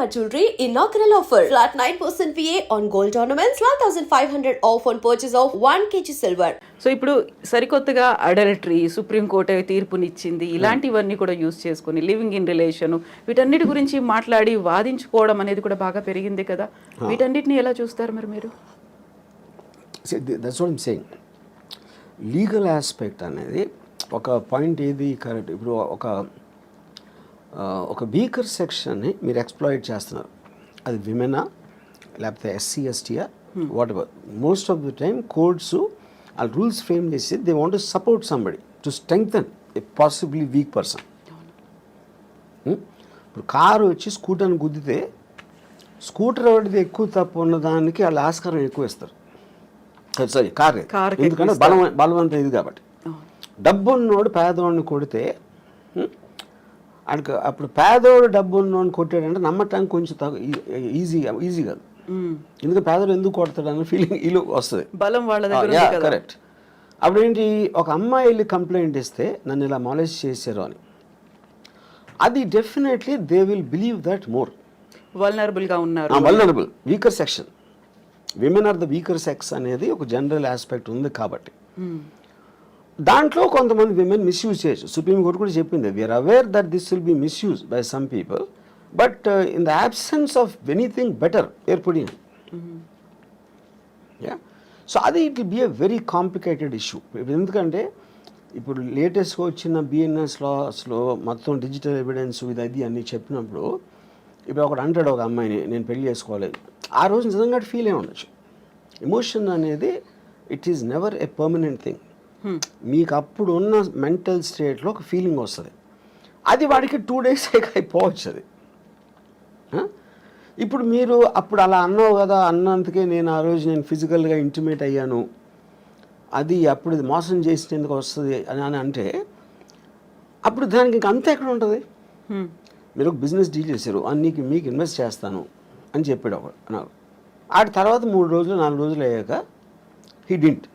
Shalimar Jewelry inaugural offer. Flat 9% VA on gold ornaments, 12,500 off on purchase of 1 kg silver. So ఇప్పుడు సరికొత్తగా adultery supreme court తీర్పునిచ్చింది ఇలాంటివన్నీ కూడా use చేసుకుని living in relation వీటన్నిటి గురించి మాట్లాడి వాదించుకోవడం అనేది కూడా బాగా పెరిగింది కదా. వీటన్నిటిని ఎలా చూస్తారు మరి మీరు? That's what saying legal aspect అనేది ఒక పాయింట్ ఏది కరెక్ట్ ఇప్పుడు ఒక ఒక వీకర్ సెక్షన్ని మీరు ఎక్స్ప్లాయిట్ చేస్తున్నారు. అది విమెనా లేకపోతే SC ఎస్టీయా whatever most of the time courts ఆ రూల్స్ ఫ్రేమ్ చేసి they want to support somebody to strengthen a possibly weak person ఇప్పుడు కారు వచ్చి స్కూటర్ని గుద్దితే స్కూటర్ ఎవరిది ఎక్కువ తప్పు ఉన్నదానికి వాళ్ళు ఆస్కారం ఎక్కువ ఇస్తారు సారీ కార్ ఎందుకంటే బలం బలవంతం ఇది కాబట్టి. డబ్బు ఉన్నోడు పేదవాడిని కొడితే ఆయనకు అప్పుడు పేదోడు డబ్బు ఉన్నోడిని కొట్టాడంటే నమ్మటానికి కొంచెం తగ్గు ఈజీ ఈజీ కాదు. ఎందుకంటే పేదోడు ఎందుకు కొడతాడు అన్న ఫీలింగ్ ఇల్లు వస్తుంది. బలం వాళ్ళ దగ్గర కరెక్ట్ అప్పుడు ఏంటి ఒక అమ్మాయి వెళ్ళి కంప్లైంట్ ఇస్తే నన్ను ఇలా మాలేజ్ చేశారు అని. అది definitely they will believe that more వల్నరబుల్గా ఉన్నారు. Vulnerable weaker section women are the weaker sex అనేది ఒక జనరల్ ఆస్పెక్ట్ ఉంది కాబట్టి. దాంట్లో కొంతమంది విమెన్ మిస్యూజ్ చేయొచ్చు. సుప్రీం కోర్ట్ కూడా చెప్పింది we are aware that this will be misuse by some people but in the absence of anything better are putting yeah so అది it will be a very complicated issue ఎందుకంటే ఇప్పుడు లేటెస్ట్గా వచ్చిన BNS లాస్లో మొత్తం digital evidence ఇది అది అన్నీ చెప్పినప్పుడు ఇప్పుడు ఒకడు అంటాడు ఒక అమ్మాయిని నేను పెళ్ళి చేసుకోవాలి ఆ రోజు నిజంగా ఫీల్ అయి ఉండొచ్చు. ఎమోషన్ అనేది it is never a permanent thing మీకు అప్పుడు ఉన్న మెంటల్ స్టేట్లో ఒక ఫీలింగ్ వస్తుంది. అది వాడికి టూ డేస్ అయిపోవచ్చు అది? ఇప్పుడు మీరు అప్పుడు అలా అన్నావు కదా అన్నందుకే నేను ఆ రోజు నేను ఫిజికల్గా ఇంటిమేట్ అయ్యాను. అది అప్పుడు ఇది మోసం చేసినందుకు వస్తుంది అని అని అంటే అప్పుడు దానికి ఇంక అంత ఎక్కడ ఉంటుంది? మ్మ్. మీరు ఒక బిజినెస్ డీల్ చేశారు "ఆ, నీకు మీకు ఇన్వెస్ట్ చేస్తాను అని చెప్పాడు ఒకడు నాకు ఆ తర్వాత మూడు రోజులు నాలుగు రోజులు అయ్యాక హీ డింట్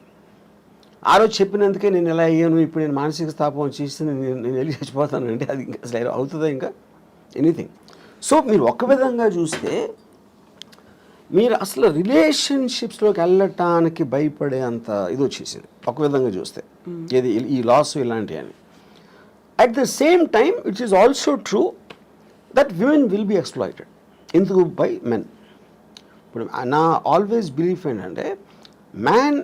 ఆ రోజు చెప్పినందుకే నేను ఎలా అయ్యాను ఇప్పుడు నేను మానసిక స్థాపం చేస్తే నేను నేను వెళ్ళి చచ్చిపోతాను అంటే అది ఇంకా అసలు అవుతుందా ఇంకా? ఎనీథింగ్ సో మీరు ఒక విధంగా చూస్తే మీరు అసలు రిలేషన్షిప్స్లోకి వెళ్ళటానికి భయపడే అంత ఇది వచ్చేసింది. ఒక విధంగా చూస్తే. ఇది ఈ లాస్ ఇలాంటివి అని. At the same time it is also true that women will be exploited ఎందుకు? బై మెన్ ఇప్పుడు నా ఆల్వేస్ బిలీఫ్ ఏంటంటే man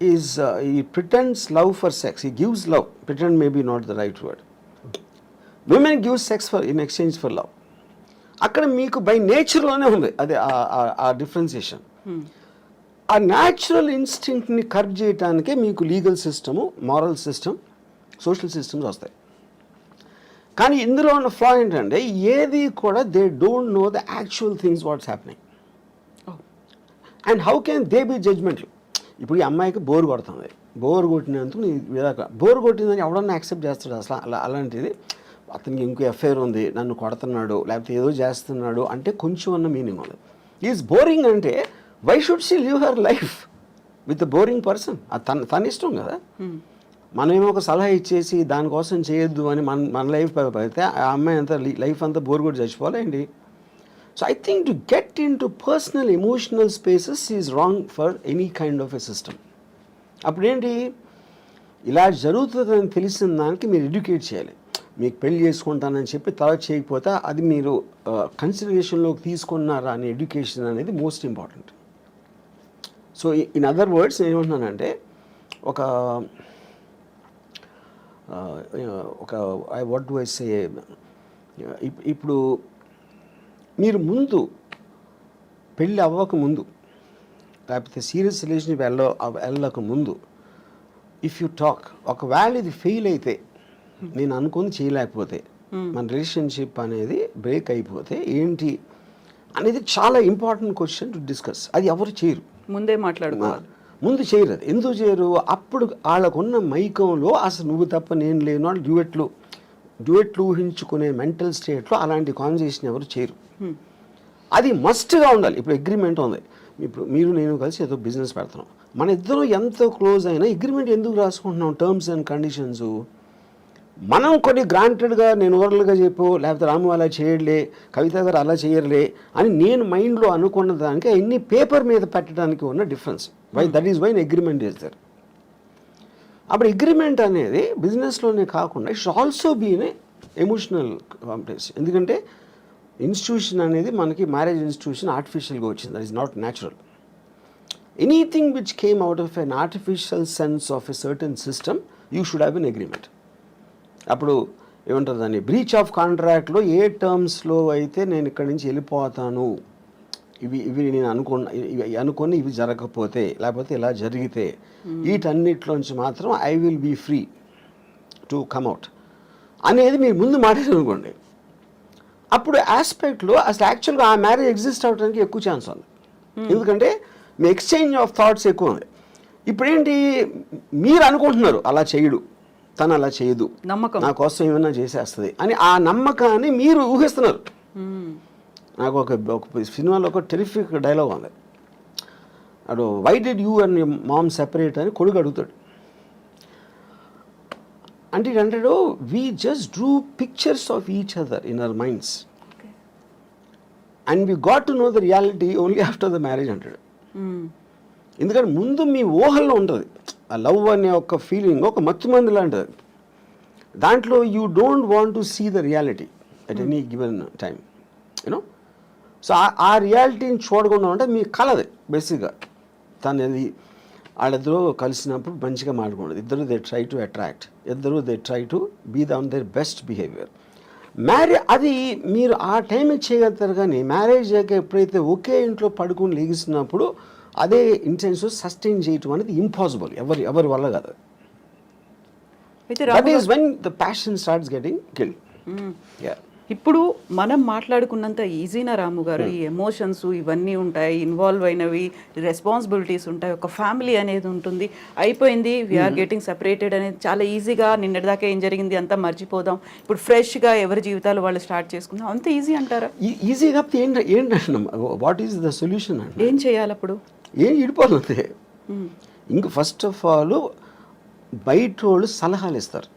is he pretends love for sex he gives love pretend maybe not the right word women gives sex for in exchange for love అక్కడ మీకు by నేచర్లోనే ఉంది. అదే ఆ- differentiation ఆ న్యాచురల్ ఇన్స్టింక్ట్ని కర్బ్ చేయడానికే మీకు legal system moral system social systems వస్తాయి. కానీ ఇందులో ఉన్న ఫ్లా ఏంటంటే ఏది కూడా they don't know the actual things what's happening and how can they be జడ్జ్మెంట్లు ఇప్పుడు ఈ అమ్మాయికి బోర్ కొడుతుంది బోర్ కొట్టినందుకు నీ బోర్ కొట్టిందని ఎవడన్నా యాక్సెప్ట్ చేస్తాడు అసలు అలా అలాంటిది. అతనికి ఇంకో ఎఫ్ఐఆర్ ఉంది నన్ను కొడుతున్నాడు లేకపోతే ఏదో చేస్తున్నాడు అంటే కొంచెం అన్న మీనింగ్ ఉంది. ఈజ్ బోరింగ్ అంటే why should she live her life with boring person తన తన ఇష్టం కదా. మనమేమో ఒక సలహా ఇచ్చేసి దానికోసం చేయొద్దు అని మన మన లైఫ్ పెడితే ఆ అమ్మాయి అంతా లైఫ్ అంతా బోర్ కొట్టి చచ్చిపోవాలేంటి so I think to get in to personal emotional spaces is wrong for any kind of a system అప్పుడేంటి ఇలా జరుగుతుందని తెలిసిన దానికి మీరు ఎడ్యుకేట్ చేయాలి. మీకు పెళ్ళి చేసుకుంటానని చెప్పి తర్వాత చేయకపోతే అది మీరు కన్సిడరేషన్లోకి తీసుకున్నారా అనే ఎడ్యుకేషన్ అనేది most important so in other words నేను ఏమంటున్నానంటే ఒక ఒక I what do I say ఇప్పుడు మీరు ముందు పెళ్ళి అవ్వక ముందు లేకపోతే సీరియస్ రిలేషన్షిప్ వెళ్ళ వెళ్ళక ముందు ఇఫ్ యూ టాక్ ఒకవేళ ఇది ఫెయిల్ అయితే నేను అనుకుని చేయలేకపోతే మన రిలేషన్షిప్ అనేది బ్రేక్ అయిపోతే ఏంటి అనేది చాలా ఇంపార్టెంట్ క్వశ్చన్ టు డిస్కస్ అది ఎవరు చేయరు. ముందే మాట్లాడుకోవాలి. ముందు చేయరు. అది ఎందుకు చేయరు? అప్పుడు వాళ్ళకున్న మైకంలో అసలు నువ్వు తప్ప నేను లేను అని డ్యూయెట్లు డ్యూయెట్లు ఊహించుకునే మెంటల్ స్టేట్లో అలాంటి కాన్వర్జేషన్ ఎవరు చేయరు. అది మస్ట్గా ఉండాలి. ఇప్పుడు అగ్రిమెంట్ ఉంది. ఇప్పుడు మీరు నేను కలిసి ఏదో బిజినెస్ పెడుతున్నాం మన ఇద్దరం ఎంత క్లోజ్ అయినా అగ్రిమెంట్ ఎందుకు రాసుకుంటున్నాం? టర్మ్స్ అండ్ కండిషన్స్ మనం కొన్ని గ్రాంటెడ్గా నేను ఓరల్గా చెప్పు లేకపోతే రాము అలా చేయలే కవిత గారు అలా చేయరులే అని నేను మైండ్లో అనుకున్న దానికి అన్ని పేపర్ మీద పెట్టడానికి ఉన్న difference why that is why agreement is there అప్పుడు అగ్రిమెంట్ అనేది బిజినెస్లోనే కాకుండా it's also been emotional complex ఎందుకంటే ఇన్స్టిట్యూషన్ అనేది మనకి మ్యారేజ్ ఇన్స్టిట్యూషన్ ఆర్టిఫిషియల్గా వచ్చింది. That is not natural anything which came out of an artificial sense of a certain system you should have an agreement అప్పుడు ఏమంటారు దాన్ని? బ్రీచ్ ఆఫ్ కాంట్రాక్ట్లో ఏ టర్మ్స్లో అయితే నేను ఇక్కడి నుంచి వెళ్ళిపోతాను? ఇవి ఇవి నేను అనుకున్న ఇవి అనుకొని ఇవి జరగకపోతే లేకపోతే ఇలా జరిగితే వీటన్నిటిలోంచి మాత్రం I will be free to come out అనేది మీరు ముందు మాట్లాడారు అనుకోండి అప్పుడు ఆస్పెక్ట్లో అసలు యాక్చువల్గా ఆ మ్యారేజ్ ఎగ్జిస్ట్ అవడానికి ఎక్కువ ఛాన్స్ ఉంది. ఎందుకంటే మీ ఎక్స్చేంజ్ ఆఫ్ థాట్స్ ఎక్కువ ఉంది. ఇప్పుడేంటి మీరు అనుకుంటున్నారు అలా చేయడు తను అలా చేయదు నమ్మకం. నా కోసం ఏమైనా చేసేస్తుంది అని ఆ నమ్మకాన్ని మీరు ఊహిస్తున్నారు. నాకు ఒక ఒక సినిమాలో ఒక టెరిఫిక్ డైలాగ్ ఉంది. Dad why did you and mom separate అని కొడుకు అడుగుతాడు. అంటే అంటాడు we just drew pictures of each other in our minds and we got to know the reality only after the marriage అంటాడు. మ్మ్. ఎందుకంటే ముందు మీ ఊహల్లో ఉంటుంది. ఆ లవ్ అనే ఒక ఫీలింగ్ ఒక మత్తుమంది లాంటిది దాంట్లో you don't want to see the reality at any given time you know so ఆ రియాలిటీని చూడకుండా ఉంటే మీ కలది బేసిక్గా తను అది వాళ్ళిద్దరూ కలిసినప్పుడు మంచిగా మాట్లాడుకోండి. ఇద్దరు దే ట్రై టు అట్రాక్ట్ ఇద్దరు they try to be the on their best behaviour మ్యారే అది మీరు ఆ టైం చేయగలుగుతారు కానీ మ్యారేజ్ అయ్యాక ఎప్పుడైతే ఒకే ఇంట్లో పడుకుని లెగిసినప్పుడు అదే ఇంటెన్స్ సస్టైన్ చేయటం అనేది ఇంపాసిబుల్ ఎవరి ఎవరి వల్ల కాదు. That is when the passion starts getting kill hmm. Yeah ఇప్పుడు మనం మాట్లాడుకున్నంత ఈజీనా రాము గారు? ఈ ఎమోషన్స్ ఇవన్నీ ఉంటాయి ఇన్వాల్వ్ అయినవి రెస్పాన్సిబిలిటీస్ ఉంటాయి. ఒక ఫ్యామిలీ అనేది ఉంటుంది. అయిపోయింది. వీఆర్ గెటింగ్ సెపరేటెడ్ అనేది చాలా ఈజీగా నిన్నటిదాకా ఏం జరిగింది అంతా మర్చిపోదాం. ఇప్పుడు ఫ్రెష్గా ఎవరి జీవితాలు వాళ్ళు స్టార్ట్ చేసుకుందాం. అంత ఈజీ అంటారా? ఈజీ కాకపోతే ఏంటి ఏంటంటే వాట్ ఈస్ ద సొల్యూషన్ ఏం చేయాలి అప్పుడు? ఏం ఇడిపోతుంది ఇంక ఫస్ట్ ఆఫ్ ఆల్ బయట వాళ్ళు సలహాలు ఇస్తారు.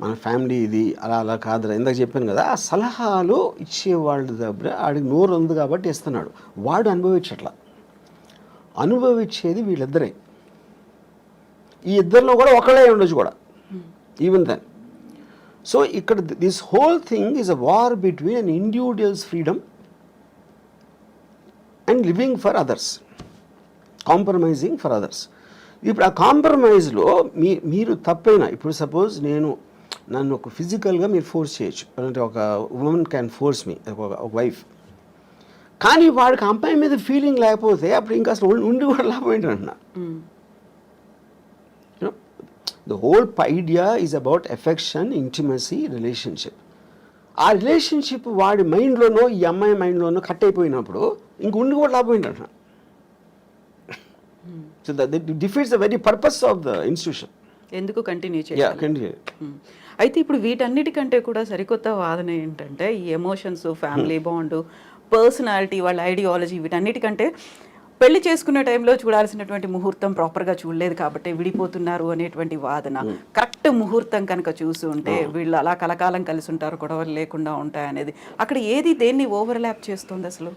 మన ఫ్యామిలీ ఇది అలా అలా కాదురా. ఇందాక చెప్పాను కదా ఆ సలహాలు ఇచ్చేవాళ్ళ దగ్గర ఆడికి నోరు ఉంది కాబట్టి ఇస్తున్నాడు. వాడు అనుభవించట్లా. అనుభవించేది వీళ్ళిద్దరే. ఈ ఇద్దరిలో కూడా ఒకళ్ళే ఉండొచ్చు కూడా. ఈవెన్ దెన్ సో ఇక్కడ this whole thing is a war between an individual's freedom and living for others compromising for others ఇప్పుడు ఆ కాంప్రమైజ్లో మీ మీరు తప్పైనా ఇప్పుడు సపోజ్ నేను నన్ను ఒక ఫిజికల్గా మీరు ఫోర్స్ చేయొచ్చు. అంటే ఒక ఉమెన్ క్యాన్ ఫోర్స్ మీ ఒక వైఫ్ కానీ వాడికి అమ్మాయి మీద ఫీలింగ్ లేకపోతే అప్పుడు ఇంకా అసలు ఉండి- కూడా లాభం ఏంటంటున్నా? మ్మ్. The whole idea is about affection intimacy relationship ఆ రిలేషన్షిప్ వాడి మైండ్లోనో ఈ అమ్మాయి మైండ్లోనో కట్ అయిపోయినప్పుడు ఇంక ఉండి కూడా లాభం ఏంటంటున్నా? So that defeats the very purpose of the institution ఎందుకు కంటిన్యూ చేయాలి? మ్మ్. అయితే ఇప్పుడు వీటన్నిటికంటే కూడా సరికొత్త వాదన ఏంటంటే ఈ ఎమోషన్స్ ఫ్యామిలీ బాండ్ పర్సనాలిటీ వాళ్ళ ఐడియాలజీ వీటన్నిటికంటే పెళ్ళి చేసుకునే టైంలో చూడాల్సినటువంటి ముహూర్తం ప్రాపర్గా చూడలేదు కాబట్టి విడిపోతున్నారు అనేటువంటి వాదన. కరెక్ట్ ముహూర్తం కనుక చూసి ఉంటే వీళ్ళు అలా కలకాలం కలిసి ఉంటారు గొడవలు లేకుండా ఉంటాయి అనేది. అక్కడ ఏది దేన్ని ఓవర్లాప్ చేస్తుంది అసలు?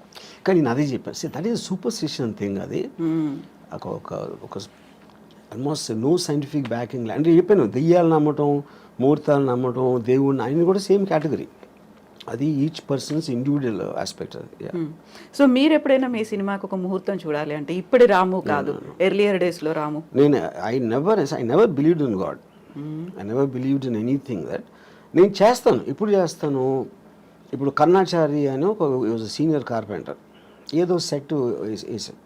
కానీ నేను అదే చెప్పాను that is superstition thing అది. ఒక ఒక ఆల్మోస్ట్ నో సైంటిఫిక్ బ్యాకింగ్ అంటే చెప్పాను దెయ్యాలు నమ్మటం ముహూర్తాలు నమ్మటం దేవుడిని ఆయన కూడా సేమ్ కేటగిరీ అది ఈచ్ పర్సన్స్ ఇండివిజువల్ ఆస్పెక్ట్ అది. సో మీరు ఎప్పుడైనా మీ సినిమాకి ఒక ముహూర్తం చూడాలి అంటే ఇప్పటి రాము కాదు. ఎర్లియర్ డేస్లో రాము. నేను I never I never believed in God I never believed in anything that నేను చేస్తాను ఇప్పుడు చేస్తాను? ఇప్పుడు కర్ణాచారి అని ఒక సీనియర్ కార్పెంటర్ ఏదో సెట్ వేసాం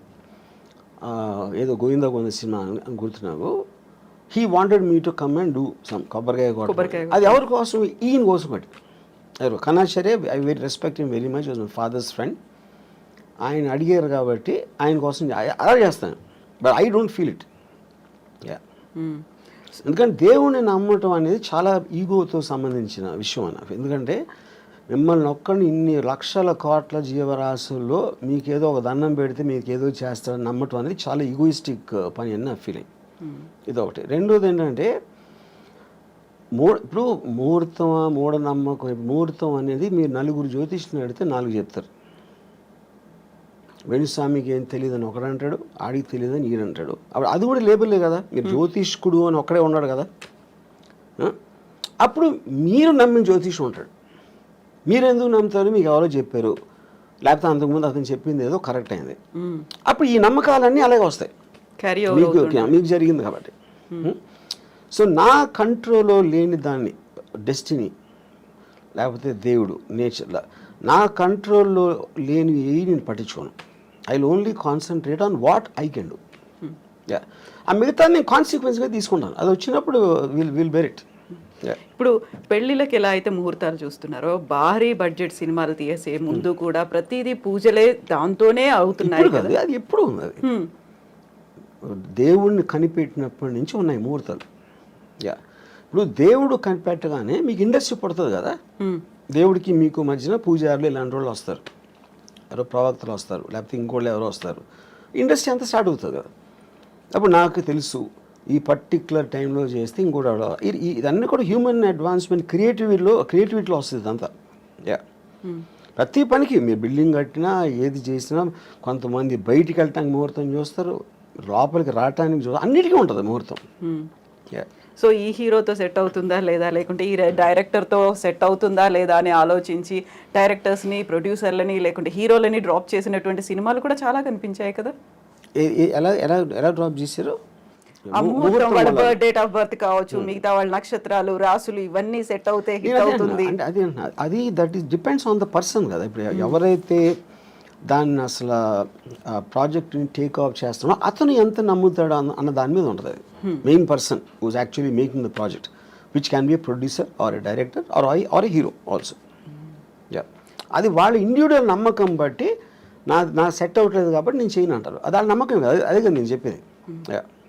ఏదో గోవింద గోవింద సినిమా అని అని గుర్తు నాకు he wanted me to come and do some కొబ్బరికాయ. కొబ్బరికాయ అది ఎవరి కోసం ఈయన కోసం పెట్టి ఎవరు? Karnacharya I very respect in very much was my father's friend ఆయన అడిగారు కాబట్టి ఆయన కోసం అలా చేస్తాను. But I don't feel it yeah. ఎందుకంటే దేవుణ్ణి నమ్మటం అనేది చాలా ఈగోతో సంబంధించిన విషయం అన్న. ఎందుకంటే మిమ్మల్ని ఒక్కడిని ఇన్ని లక్షల కోట్ల జీవరాశుల్లో మీకేదో ఒక దండం పెడితే మీకు ఏదో చేస్తారని నమ్మటం అనేది చాలా ఈగోయిస్టిక్ పని అని నా ఫీలింగ్ ఇదొకటి. రెండోది ఏంటంటే మూ ఇప్పుడు ముహూర్తం మూఢనమ్మకం ముహూర్తం అనేది మీరు నలుగురు జ్యోతిష్ని అడిగితే నాలుగు చెప్తారు. వేణుస్వామికి ఏం తెలియదు అని ఒకడు అంటాడు ఆడికి తెలియదు అని ఈయన అంటాడు. అప్పుడు అది కూడా లేబుల్లే కదా. మీరు జ్యోతిష్కుడు అని ఒక్కడే ఉన్నాడు కదా? అప్పుడు మీరు నమ్మిన జ్యోతిషం ఉంటాడు. మీరు ఎందుకు నమ్ముతారు? మీకు ఎవరో చెప్పారు. లేకపోతే అంతకుముందు అతను చెప్పింది ఏదో కరెక్ట్ అయింది. అప్పుడు ఈ నమ్మకాలన్నీ అలాగే వస్తాయి. మీకు మీకు జరిగింది కాబట్టి. సో నా కంట్రోల్లో లేని దాన్ని డెస్టినీ లేకపోతే దేవుడు నేచర్ నా కంట్రోల్లో లేని ఏ నేను పట్టించుకోను. I only concentrate on what I can do ఆ మిగతా నేను కాన్సిక్వెన్స్గా తీసుకుంటాను. అది వచ్చినప్పుడు విల్ విల్ బెర్ ఇట్ ఇప్పుడు పెళ్ళిళ్ళకి ఎలా అయితే ముహూర్తాలు చూస్తున్నారో భారీ బడ్జెట్ సినిమాలు తీసే ముందు కూడా ప్రతిదీ పూజలే దాంతోనే అవుతున్నాయి కాదు అది ఎప్పుడు అది హ్మ్. దేవుణ్ణి కనిపెట్టినప్పటి నుంచి ఉన్నాయి ముహూర్తాలు. యా ఇప్పుడు దేవుడు కనిపెట్టగానే మీకు ఇండస్ట్రీ పడుతుంది కదా. హ్మ్. దేవుడికి మీకు మధ్యన పూజారులు ఇలాంటి వాళ్ళు వస్తారు. ఎవరో ప్రవక్తలు వస్తారు లేకపోతే ఇంకోళ్ళు ఎవరో వస్తారు. ఇండస్ట్రీ అంతా స్టార్ట్ అవుతుంది కదా. అప్పుడు నాకు తెలుసు ఈ పర్టిక్యులర్ టైంలో చేస్తే ఇంకోటి ఇదన్నీ కూడా హ్యూమన్ అడ్వాన్స్మెంట్ క్రియేటివిటీలో క్రియేటివిటీలో వస్తుంది ఇదంతా. యా ప్రతి పనికి మీరు బిల్డింగ్ కట్టినా ఏది చేసినా కొంతమంది బయటికి వెళ్ళటానికి ముహూర్తం చూస్తారు లోపలికి రావటానికి చూ అన్నిటికీ ఉంటుంది ముహూర్తం. యా సో ఈ హీరోతో సెట్ అవుతుందా లేదా? లేకుంటే ఈ డైరెక్టర్తో సెట్ అవుతుందా లేదా అని ఆలోచించి డైరెక్టర్స్ని ప్రొడ్యూసర్లని లేకుంటే హీరోలని డ్రాప్ చేసినటువంటి సినిమాలు కూడా చాలా కనిపించాయి కదా? ఎలా ఎలా ఎలా డ్రాప్ చేశారు? డేట్ ఆఫ్ బర్త్ కావచ్చు మిగతా వాళ్ళ నక్షత్రాలు రాసులు ఇవన్నీ సెట్ అవుతే హిట్ అవుతుంది. అదే. అది that is depends on the person కదా. ఇప్పుడు ఎవరైతే దాన్ని అసలు ప్రాజెక్ట్ని టేక్ ఆఫ్ చేస్తున్నాడో అతను ఎంత నమ్ముతాడు అన్న దాని మీద ఉంటుంది. అది main person whose actually making the project which can be producer or a director or I or a hero also yeah అది వాళ్ళ ఇండివిజువల్ నమ్మకం బట్టి నా నా సెట్ అవ్వట్లేదు కాబట్టి నేను చేయను అంటారు. అది వాళ్ళ నమ్మకం కదా. అదే కదా నేను చెప్పేది. యా